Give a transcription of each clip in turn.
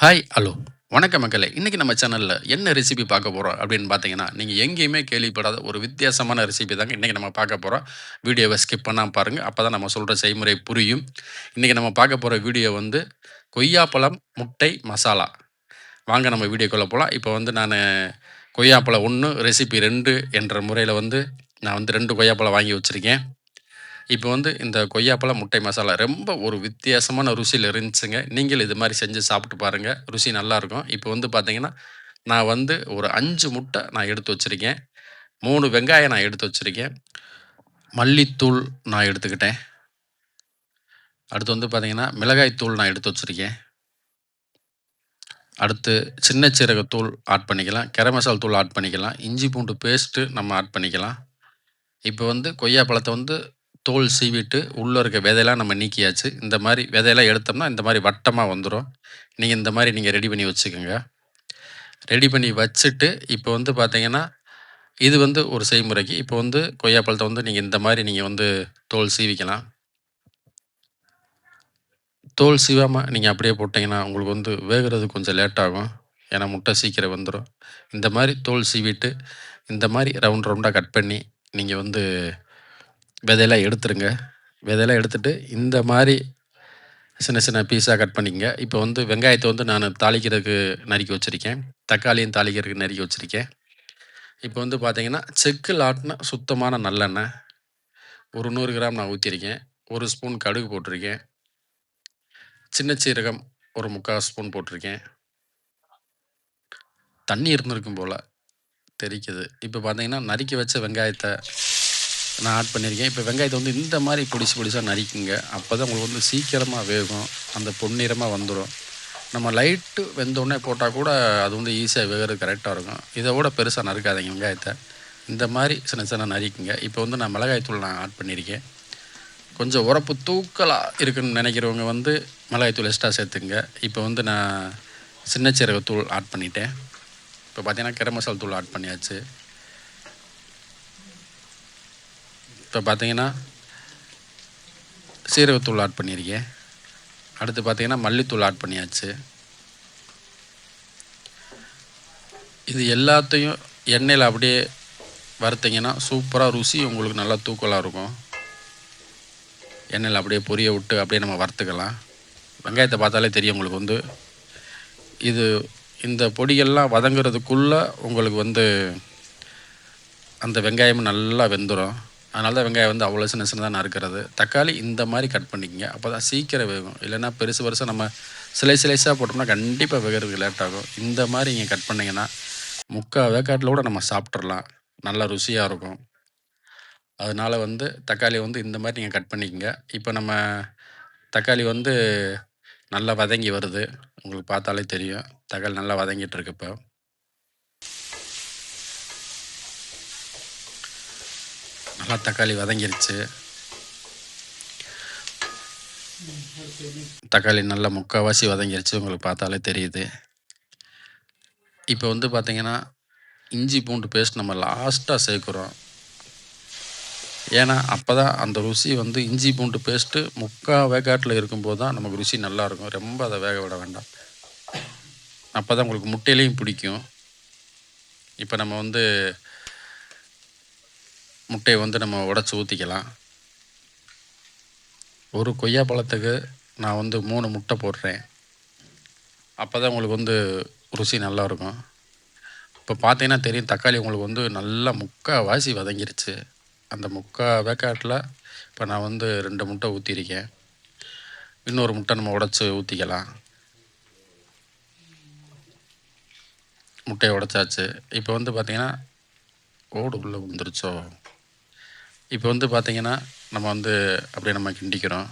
Hi hello வணக்கம் மக்களே. இன்றைக்கி நம்ம சேனலில் என்ன ரெசிபி பார்க்க போகிறோம் அப்படின்னு பார்த்தீங்கன்னா நீங்கள் எங்கேயுமே கேள்விப்படாத ஒரு வித்தியாசமான ரெசிபி தாங்க இன்றைக்கி நம்ம பார்க்க போகிறோம் வீடியோவை ஸ்கிப் பண்ணால் பாருங்கள் அப்போ தான் நம்ம சொல்கிற செய்முறை புரியும். இன்றைக்கி நம்ம பார்க்க போகிற வீடியோ வந்து கொய்யாப்பழம் முட்டை மசாலா. வாங்க நம்ம வீடியோக்குள்ளே போகலாம் இப்போ வந்து நான் கொய்யாப்பழம் ஒன்று ரெசிபி ரெண்டு என்ற முறையில் வந்து நான் வந்து ரெண்டு கொய்யாப்பழம் வாங்கி வச்சுருக்கேன். இப்போ வந்து இந்த கொய்யாப்பழம் முட்டை மசாலா ரொம்ப ஒரு வித்தியாசமான ருசியில் இருந்துச்சுங்க. நீங்கள் இது மாதிரி செஞ்சு சாப்பிட்டு பாருங்கள் ருசி நல்லாயிருக்கும் இப்போ வந்து பார்த்தீங்கன்னா நான் வந்து ஒரு அஞ்சு முட்டை நான் எடுத்து வச்சுருக்கேன். மூணு வெங்காயம் நான் எடுத்து வச்சுருக்கேன். மல்லித்தூள் நான் எடுத்துக்கிட்டேன். அடுத்து வந்து பார்த்தீங்கன்னா மிளகாய்த்தூள் நான் எடுத்து வச்சுருக்கேன். அடுத்து சின்ன சீரகத்தூள் ஆட் பண்ணிக்கலாம். கரை மசால் தூள் ஆட் பண்ணிக்கலாம். இஞ்சி பூண்டு பேஸ்ட்டு நம்ம ஆட் பண்ணிக்கலாம். இப்போ வந்து கொய்யா பழத்தை வந்து தோல் சீவிட்டு உள்ளே இருக்க விதையெல்லாம் நம்ம நீக்கியாச்சு. இந்த மாதிரி விதையெல்லாம் எடுத்தோம்னா இந்த மாதிரி வட்டமாக வந்துடும் நீங்கள் இந்த மாதிரி நீங்கள் ரெடி பண்ணி வச்சுக்கோங்க. ரெடி பண்ணி வச்சுட்டு இப்போ வந்து பார்த்தீங்கன்னா இது வந்து ஒரு செய்முறைக்கு. இப்போ வந்து கொய்யாப்பழத்தை வந்து நீங்கள் இந்த மாதிரி நீங்கள் வந்து தோல் சீவிக்கலாம். தோல் சீவாமல் நீங்கள் அப்படியே போட்டிங்கன்னா உங்களுக்கு வந்து வேகிறது கொஞ்சம் லேட் ஆகும். ஏன்னா முட்டை சீக்கிரம் வந்துடும் இந்த மாதிரி தோல் சீவிட்டு இந்த மாதிரி ரவுண்ட் ரவுண்டாக கட் பண்ணி நீங்கள் வந்து விதையெல்லாம் எடுத்துருங்க. விதையெல்லாம் எடுத்துட்டு இந்த மாதிரி சின்ன சின்ன பீஸாக கட் பண்ணிக்கங்க. இப்போ வந்து வெங்காயத்தை வந்து நான் தாளிக்கிறதுக்கு நறுக்கி வச்சுருக்கேன். தக்காளியும் தாளிக்கிறதுக்கு நறுக்கி வச்சுருக்கேன். இப்போ வந்து பார்த்தீங்கன்னா செக்கில் ஆட்டின சுத்தமான நல்லெண்ணெய். ஒரு நூறு கிராம் நான் ஊற்றிருக்கேன் ஒரு ஸ்பூன் கடுகு போட்டிருக்கேன். சின்ன சீரகம் ஒரு முக்கால் ஸ்பூன் போட்டிருக்கேன். தண்ணி இருந்திருக்கும் போல் தெரிக்குது. இப்போ பார்த்தீங்கன்னா நறுக்கி வச்ச வெங்காயத்தை நான் ஆட் பண்ணியிருக்கேன். இப்போ வெங்காயத்தை வந்து இந்த மாதிரி பொடிசு பொடிசாக நறுக்குங்க. அப்போ தான் உங்களுக்கு வந்து சீக்கிரமாக வேகும். அந்த பொன்னிறமாக வந்துடும் நம்ம லைட்டு வெந்தோடனே போட்டால் கூட அது வந்து ஈஸியாக வேகிறது கரெக்டாக இருக்கும். இதை விட பெருசாக நறுக்காதீங்க வெங்காயத்தை. இந்த மாதிரி சின்ன சின்ன நறுக்குங்க. இப்போ வந்து நான் மிளகாய்த்தூள் நான் ஆட் பண்ணியிருக்கேன். கொஞ்சம் உரப்பு தூக்கலாக இருக்குன்னு நினைக்கிறவங்க வந்து மிளகாய்த்தூள் எக்ஸ்ட்ரா சேர்த்துங்க. இப்போ வந்து நான் சின்ன சீரகத்தூள் ஆட் பண்ணிட்டேன். இப்போ பார்த்தீங்கன்னா கிர மசால் தூள் ஆட் பண்ணியாச்சு. இப்போ பார்த்தீங்கன்னா சீரகத்தூள் ஆட் பண்ணியிருக்கேன். அடுத்து பார்த்தீங்கன்னா மல்லித்தூள் ஆட் பண்ணியாச்சு. இது எல்லாத்தையும் எண்ணெயில் அப்படியே வறுத்திங்கன்னா சூப்பராக ருசி உங்களுக்கு நல்லா தூக்கலாக இருக்கும். எண்ணெயில் அப்படியே பொரிய விட்டு அப்படியே நம்ம வறுத்துக்கலாம். வெங்காயத்தை பார்த்தாலே தெரியும் உங்களுக்கு வந்து. இது இந்த பொடிகள்லாம் வதங்குறதுக்குள்ளே உங்களுக்கு வந்து அந்த வெங்காயமும் நல்லா வெந்துடும் அதனால தான் வெங்காயம் வந்து அவ்வளோ சின்ன சின்னதாக நறுக்கிறது. தக்காளி இந்த மாதிரி கட் பண்ணிக்கங்க. அப்போ தான் சீக்கிரம் வேகும். இல்லைன்னா பெருசு பெருசாக நம்ம சிலை சிலைஸாக போட்டோம்னா கண்டிப்பாக வேகிறதுக்கு லேட் ஆகும். இந்த மாதிரி நீங்கள் கட் பண்ணிங்கன்னா முக்கால் வேக்காட்டில் கூட நம்ம சாப்பிட்றலாம் நல்லா ருசியாக இருக்கும். அதனால் வந்து தக்காளி வந்து இந்த மாதிரி நீங்கள் கட் பண்ணிக்கங்க. இப்போ நம்ம தக்காளி வந்து நல்லா வதங்கி வருது. உங்களுக்கு பார்த்தாலே தெரியும். தக்காளி நல்லா வதங்கிட்டு இருக்கு இப்போ. நல்லா தக்காளி வதங்கிருச்சு. தக்காளி நல்லா முக்கால்வாசி வதங்கிருச்சு உங்களுக்கு பார்த்தாலே தெரியுது. இப்போ வந்து பார்த்தீங்கன்னா இஞ்சி பூண்டு பேஸ்ட் நம்ம லாஸ்ட்டாக சேர்க்குறோம். ஏன்னா அப்போ தான் அந்த ருசி வந்து இஞ்சி பூண்டு பேஸ்ட்டு முக்கால் வேக்காட்டில் இருக்கும்போது தான் நமக்கு ருசி நல்லாயிருக்கும் ரொம்ப அதை வேக விட வேண்டாம். அப்போ தான் உங்களுக்கு முட்டையிலையும் பிடிக்கும். இப்போ நம்ம வந்து முட்டையை வந்து நம்ம உடச்சி ஊற்றிக்கலாம் ஒரு கொய்யா பழத்துக்கு நான் வந்து மூணு முட்டை போடுறேன். அப்போ தான் உங்களுக்கு வந்து ருசி நல்லாயிருக்கும் இப்போ பார்த்தீங்கன்னா தெரியும் தக்காளி உங்களுக்கு வந்து நல்லா முக்கால் வாசி வதங்கிருச்சு. அந்த முக்கால் வேக்காட்டில் இப்போ நான் வந்து ரெண்டு முட்டை ஊற்றிருக்கேன் இன்னொரு முட்டை நம்ம உடச்சி ஊற்றிக்கலாம் முட்டையை உடச்சாச்சு. இப்போ வந்து பார்த்திங்கன்னா ஓடு உள்ளே வந்துருச்சோ இப்போ வந்து பார்த்திங்கன்னா நம்ம வந்து அப்படியே நம்ம கிண்டிக்கிறோம்.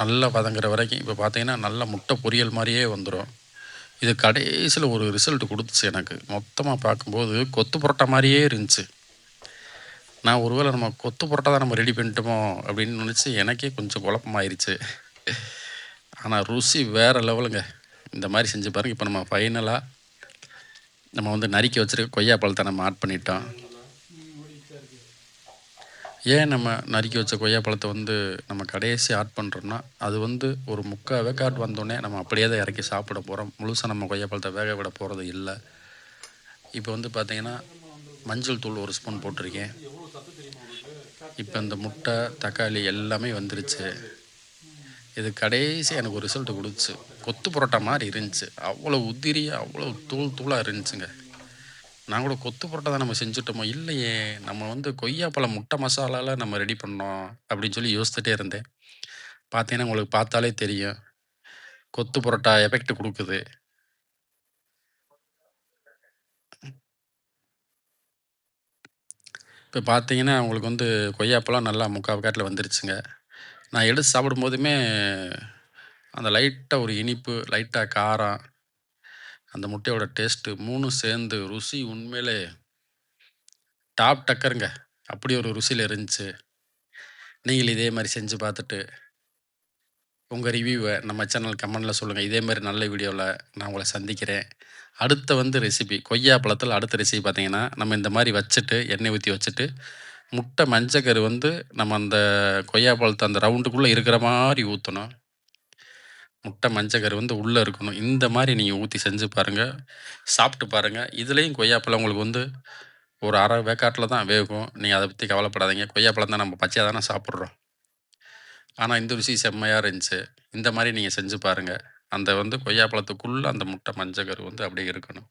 நல்லா வதங்குற வரைக்கும் இப்போ பார்த்தீங்கன்னா நல்ல முட்டை பொரியல் மாதிரியே வந்துடும் இது கடைசியில் ஒரு ரிசல்ட் கொடுத்துச்சு எனக்கு. மொத்தமாக பார்க்கும்போது கொத்து புரோட்டா மாதிரியே இருந்துச்சு. நான் ஒருவேளை நம்ம கொத்து புரோட்டா தான் நம்ம ரெடி பண்ணிட்டோமோ அப்படின்னு நினச்சி எனக்கே கொஞ்சம் குழப்பமாயிருச்சு. ஆனால் ருசி வேறு லெவலுங்க இந்த மாதிரி செஞ்சு பாருங்கள் இப்போ நம்ம ஃபைனலாக நம்ம வந்து நறுக்கி வச்சுருக்க கொய்யா பழத்தை நம்ம ஆட் பண்ணிட்டோம். ஏன் நம்ம நறுக்கி வச்ச கொய்யாப்பழத்த வந்து நம்ம கடைசி ஆட் பண்ணுறோம்னா, அது வந்து ஒரு முக்கால் வேக்காட் வந்தோடனே நம்ம அப்படியே தான் இறக்கி சாப்பிட போகிறோம் முழுசாக நம்ம கொய்யாப்பழத்த வேக விட போகிறது இல்லை. இப்போ வந்து பார்த்தீங்கன்னா, மஞ்சள் தூள் ஒரு ஸ்பூன் போட்டிருக்கேன். இப்போ இந்த முட்டை, தக்காளி எல்லாமே வந்துருச்சு. இது கடைசி எனக்கு ஒரு ரிசல்ட் கொடுத்துச்சு கொத்து புரோட்டா மாதிரி இருந்துச்சு. அவ்வளோ உதிரியா, அவ்வளோ தூள் தூளாக இருந்துச்சுங்க. நான் கூட கொத்து புரோட்டா தான் நம்ம செஞ்சுட்டோமோ! இல்லையே! நம்ம வந்து கொய்யாப்பழம் முட்டை மசாலால நம்ம ரெடி பண்ணோம். அப்படின்னு சொல்லி யோசித்துட்டே இருந்தேன். பார்த்தீங்கன்னா, உங்களுக்கு பார்த்தாலே தெரியும். கொத்து புரோட்டா எஃபெக்ட் கொடுக்குது இப்போ பார்த்தீங்கன்னா, உங்களுக்கு வந்து கொய்யாப்பழம் நல்லா முக்கால் காட்டில் வந்துருச்சுங்க. நான் எடுத்து சாப்பிடும் போதுமே அந்த லைட்டாக ஒரு இனிப்பு, லைட்டா காரம், அந்த முட்டையோட டேஸ்ட்டு 3ம் சேர்ந்து ருசி உண்மையிலே டாப் டக்கருங்க. அப்படி ஒரு ருசியில இருந்துச்சு. நீங்களும் இதே மாரி செஞ்சு பார்த்துட்டு உங்க ரிவ்யூவ நம்ம சேனல் கமெண்ட்ல சொல்லுங்க. இதே மாரி நல்ல வீடியோல நான் உங்கள சந்திக்கிறேன். அடுத்த வந்து ரெசிபி கொய்யாப்பழத்தில அடுத்த ரெசிபி பார்த்தீங்கன்னா, நம்ம இந்த மாரி வச்சுட்டு, எண்ணெய் ஊத்தி வச்சுட்டு, முட்டை மஞ்சக்கரு வந்து நம்ம அந்த கொய்யாப்பழத்தை அந்த ரவுண்டுக்குள்ள இருக்கிற மாரி ஊத்தணும். முட்டை மஞ்சக்கரு வந்து உள்ள இருக்கணும். இந்த மாரி நீங்க ஊத்தி செஞ்சு பாருங்க. சாப்பிட்டு பாருங்க. இதுலயும் கொய்யாப்பழம் உங்களுக்கு வந்து ஒரு 1/2 வேக்காட்ல தான் வேகும். நீங்க அத பத்தி கவலைப்படாதீங்க. கொய்யாப்பழம் தான் நம்ம பச்சையா தானே சாப்பிடுறோம். ஆனா, இந்த ருசி செம்மையா இருந்துச்சு. இந்த மாரி நீங்க செஞ்சு பாருங்க. அந்த வந்து கொய்யாப்பழத்துக்குள்ளே அந்த முட்டை மஞ்சக்கரு வந்து அப்படியே இருக்கணும்.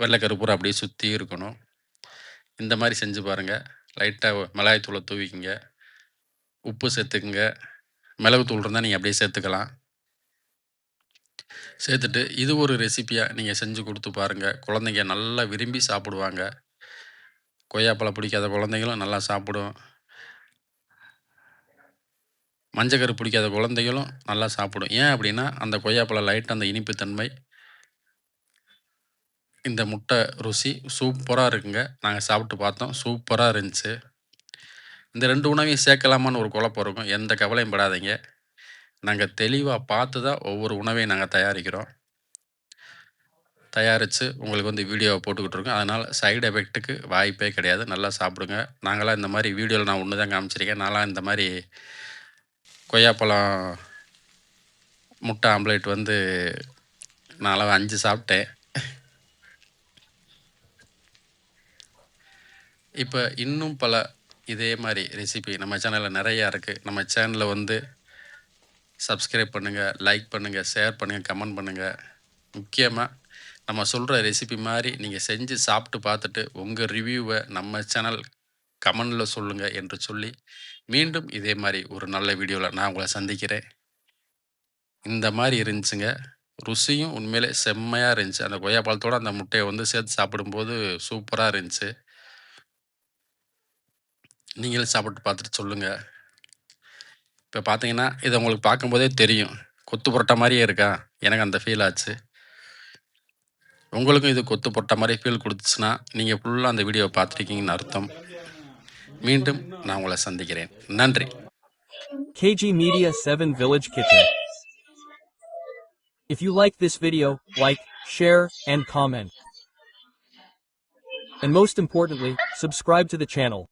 வெள்ளைக்கரு கரு பூரா அப்படியே சுத்தி இருக்கணும். இந்த மாரி செஞ்சு பாருங்க. லைட்டாக மிளகாய்த்தூளை தூவிக்கிங்க உப்பு சேர்த்துக்குங்க மிளகுத்தூள் இருந்தால் நீங்கள் அப்படியே சேர்த்துக்கலாம். சேர்த்துட்டு, இது ஒரு ரெசிப்பியாக நீங்கள் செஞ்சு கொடுத்து பாருங்கள் குழந்தைங்க நல்லா விரும்பி சாப்பிடுவாங்க. கொய்யாப்பழம் பிடிக்காத குழந்தைகளும் நல்லா சாப்பிடும். மஞ்சக்கரு பிடிக்காத குழந்தைகளும் நல்லா சாப்பிடும். ஏன் அப்படின்னா, அந்த கொய்யாப்பழம் லைட் அந்த இனிப்புத்தன்மை இந்த முட்டை ருசி சூப்பராக இருக்குங்க. நாங்கள் சாப்பிட்டு பார்த்தோம். சூப்பராக இருந்துச்சு. இந்த ரெண்டு உணவையும் சேர்க்கலாமான்னு ஒரு குழப்பம் இருக்கும். எந்த கவலையும் படாதீங்க. நாங்கள் தெளிவாக பார்த்து தான் ஒவ்வொரு உணவையும் நாங்கள் தயாரிக்கிறோம். தயாரித்து உங்களுக்கு வந்து வீடியோவை போட்டுக்கிட்டு இருக்கோம். அதனால் சைடு எஃபெக்ட்டுக்கு வாய்ப்பே கிடையாது. நல்லா சாப்பிடுங்க. நாங்களாம் இந்த மாதிரி வீடியோவில் நான் ஒன்று தான் காமிச்சிருக்கேன். நான்லாம் இந்த மாதிரி கொய்யாப்பழம் முட்டை ஆம்லேட் வந்து நான்லாம் அஞ்சு சாப்பிட்டேன். இப்போ இன்னும் பல இதே மாதிரி ரெசிபி நம்ம சேனலில் நிறையா இருக்குது நம்ம சேனலில் வந்து சப்ஸ்கிரைப் பண்ணுங்கள் லைக் பண்ணுங்கள் ஷேர் பண்ணுங்கள் கமெண்ட் பண்ணுங்கள் முக்கியமாக நம்ம சொல்கிற ரெசிபி மாதிரி நீங்கள் செஞ்சு சாப்பிட்டு பார்த்துட்டு, உங்கள் ரிவ்யூவை நம்ம சேனல் கமெண்டில் சொல்லுங்கள் என்று சொல்லி, மீண்டும் இதே மாதிரி ஒரு நல்ல வீடியோவில் நான் உங்களை சந்திக்கிறேன். இந்த மாதிரி இருந்துச்சுங்க. ருசியும் உண்மையிலே செம்மையாக இருந்துச்சு. அந்த கொய்யாப்பாலத்தோடு அந்த முட்டையை வந்து சேர்த்து சாப்பிடும்போது சூப்பராக இருந்துச்சு. நீங்களும் சாப்பிட்டு பார்த்துட்டு சொல்லுங்க. இப்போ பார்த்தீங்கன்னா, இதை உங்களுக்கு பார்க்கும்போதே தெரியும். கொத்து புரட்டா மாதிரியே இருக்கா? எனக்கு அந்த ஃபீல் ஆச்சு. உங்களுக்கும் இது கொத்து பரோட்டா மாதிரி ஃபீல் கொடுத்துச்சுன்னா நீங்கள் ஃபுல்லாக அந்த வீடியோவை பார்த்துருக்கீங்கன்னு அர்த்தம். மீண்டும் நான் உங்களை சந்திக்கிறேன். நன்றி. KG Media 7 Village Kitchen. If you like this video, like, share, and comment. And most importantly, subscribe to the channel.